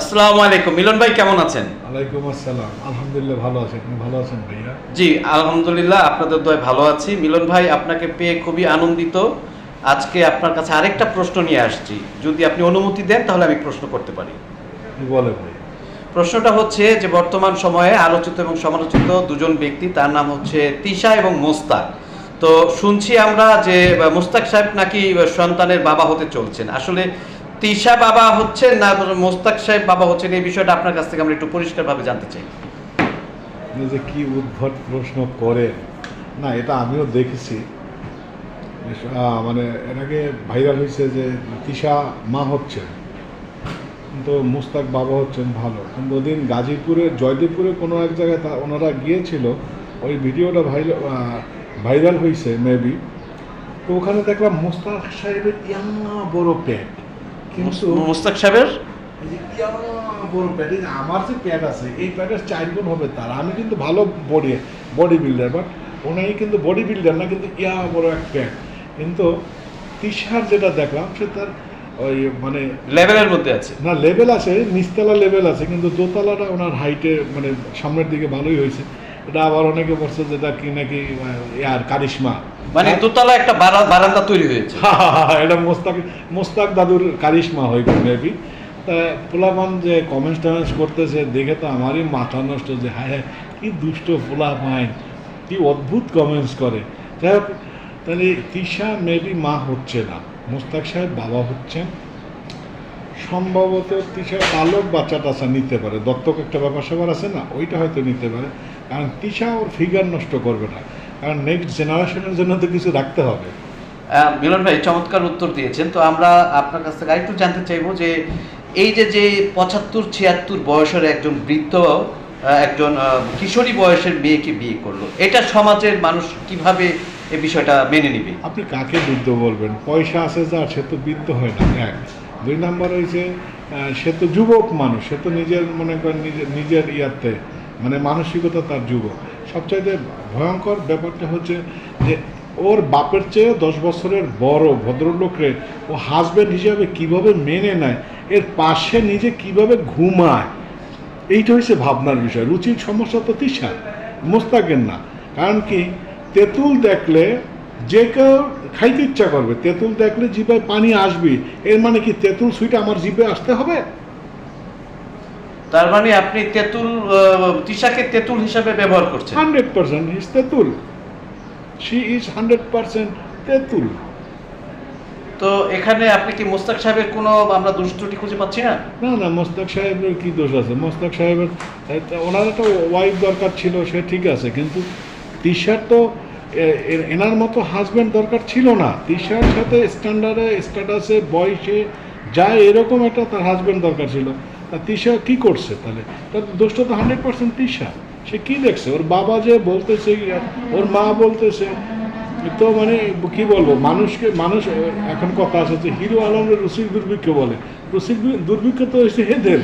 আসসালামু আলাইকুম। মিলন ভাই কেমন আছেন? ওয়ালাইকুম আসসালাম। আলহামদুলিল্লাহ ভালো আছেন আপনি ভালো আছেন ভাইয়া? জি আলহামদুলিল্লাহ আপনাদের দয় ভালো আছি। মিলন ভাই আপনাকে পেয়ে খুবই আনন্দিত। আজকে আপনার কাছে আরেকটা প্রশ্ন নিয়ে আসছি। যদি আপনি অনুমতি দেন তাহলে আমি প্রশ্ন করতে পারি। বলে ভাই প্রশ্নটা হচ্ছে যে বর্তমান সময়ে আলোচিত এবং সমালোচিত দুজন ব্যক্তি তার নাম হচ্ছে তিশা এবং মোস্তাক। তো শুনছি আমরা যে মোস্তাক সাহেব নাকি সন্তানের বাবা হতে চলছেন। আসলে তিশা বাবা হচ্ছেন না মোস্তাক সাহেব বাবা হচ্ছেন, এই বিষয়টা আপনার কাছ থেকে আমরা একটু পরিষ্কারভাবে জানতে চাই। যে কি উদ্ভট প্রশ্ন করে না, এটা আমিও দেখেছি। মানে এর আগে ভাইরাল হয়েছে যে তিশা মা হচ্ছে কিন্তু মুস্তাক বাবা হচ্ছেন ভালো। কিন্তু ওদিন গাজীপুরে, জয়দেবপুরে কোনো এক জায়গায় তা, ওনারা গিয়েছিল, ওই ভিডিওটা ভাইরাল ভাইরাল হয়েছে, মেবি। তো ওখানে দেখলাম মুস্তাক সাহেবের ইয়াম্মা বড় পেট। কিন্তু মোস্তাক সাহেবের? বড় এই আমার যে প্যাট আছে এই প্যাটের চার গুণ হবে তার। আমি কিন্তু ভালো বডি বডি বিল্ডার বাট ওনাই কিন্তু বডি বিল্ডার না কিন্তু ইয়া বড় এক প্যাট কিন্তু তিশার যেটা দেখলাম সে তার ওই মানে লেভেলের মধ্যে আছে। না লেভেল আছে নিচতলা লেভেল আছে কিন্তু দোতলাটা ওনার হাইটে মানে সামনের দিকে ভালোই হয়েছে। এটা আবার অনেকে বলছে যেটা কি নাকি ইয়ার কারিশমা। মানে দোতলা একটা বারান্দা তৈরি হয়েছে। এটা মোস্তাক মোস্তাক দাদুর কারিশমা হয়তো মেবি তা পোলাপান যে কমেন্টস টমেন্টস করতেছে দেখে তো আমারই মাথা নষ্ট যে হ্যাঁ হ্যাঁ কি দুষ্ট পোলা পাইন কি অদ্ভুত কমেন্টস করে। যাই হোক তাহলে তিশা মেবি মা হচ্ছে না। মোস্তাক সাহেব বাবা হচ্ছেন। সম্ভবত তিশা পালক বাচ্চা টাচ্চা নিতে পারে। দত্তক একটা ব্যাপার স্যাপার আছে না? ওইটা হয়তো নিতে পারে। কারণ তিশা ওর ফিগার নষ্ট করবে না। কারণ নেক্সট জেনারেশনের জন্য তো কিছু রাখতে হবে। মিলন ভাই চমৎকার উত্তর দিয়েছেন। তো আমরা আপনার কাছ থেকে আরেকটু জানতে চাইব যে এই যে যে পঁচাত্তর ছিয়াত্তর বয়সের একজন বৃদ্ধ একজন কিশোরী বয়সের মেয়েকে বিয়ে করল এটা সমাজের মানুষ কীভাবে এই বিষয়টা মেনে নিবে? আপনি কাকে বৃদ্ধ বলবেন? পয়সা আছে যার সে তো বৃদ্ধ হয় না। এক। দুই নম্বর হয়েছে সে তো যুবক মানুষ, সে তো নিজের, মনে করেন নিজের নিজের ইয়াতে মানে মানসিকতা তার যুবক। সবচাইতে ভয়ঙ্কর ব্যাপারটা হচ্ছে যে ওর বাপের চেয়ে দশ বছরের বড় ভদ্রলোকরে ও হাজব্যান্ড হিসাবে কীভাবে মেনে নেয়, এর পাশে নিজে কীভাবে ঘুমায়, এইটা হচ্ছে ভাবনার বিষয়। রুচির সমস্যা তো তিসা মোস্তাকের না। কারণ কি, তেঁতুল দেখলে যে কেউ খাইতে ইচ্ছা করবে তেঁতুল দেখলে জিভে পানি আসবে। এর মানে কি তেঁতুল সুইটা আমার জিভে আসতে হবে? তার মানে আপনি তেঁতুল তিশাকে তেঁতুল হিসাবে ব্যবহার করছেন। হান্ড্রেড পার্সেন্ট ইজ তেঁতুল। শি ইজ হান্ড্রেড পার্সেন্ট তেঁতুল। তো এখানে আপনি কি মোস্তাক সাহেবের কোনো আমরা দোষ ত্রুটি খুঁজে পাচ্ছি না? না না মোস্তাক সাহেবের কি দোষ আছে? মোস্তাক সাহেবের ওনার একটা ওয়াইফ দরকার ছিল সে ঠিক আছে। কিন্তু তিশার তো এনার মতো হাজব্যান্ড দরকার ছিল না। তিশার সাথে স্ট্যান্ডার্ডে স্ট্যাটাসে বয়সে যা এরকম একটা তার হাজব্যান্ড দরকার ছিল। তা তিশা কি করছে তাহলে? তার দোষটা তো হান্ড্রেড পার্সেন্ট তিশা। সে কি দেখছে? ওর বাবা যে বলতেছে, ওর মা বলতেছে, তো মানে কি বলব, মানুষকে, মানুষ এখন কথা আছে যে হিরো আলমের রসিক দুর্ভিক্ষ বলে। রসিক দুর্ভিক্ষ তো হচ্ছে এদের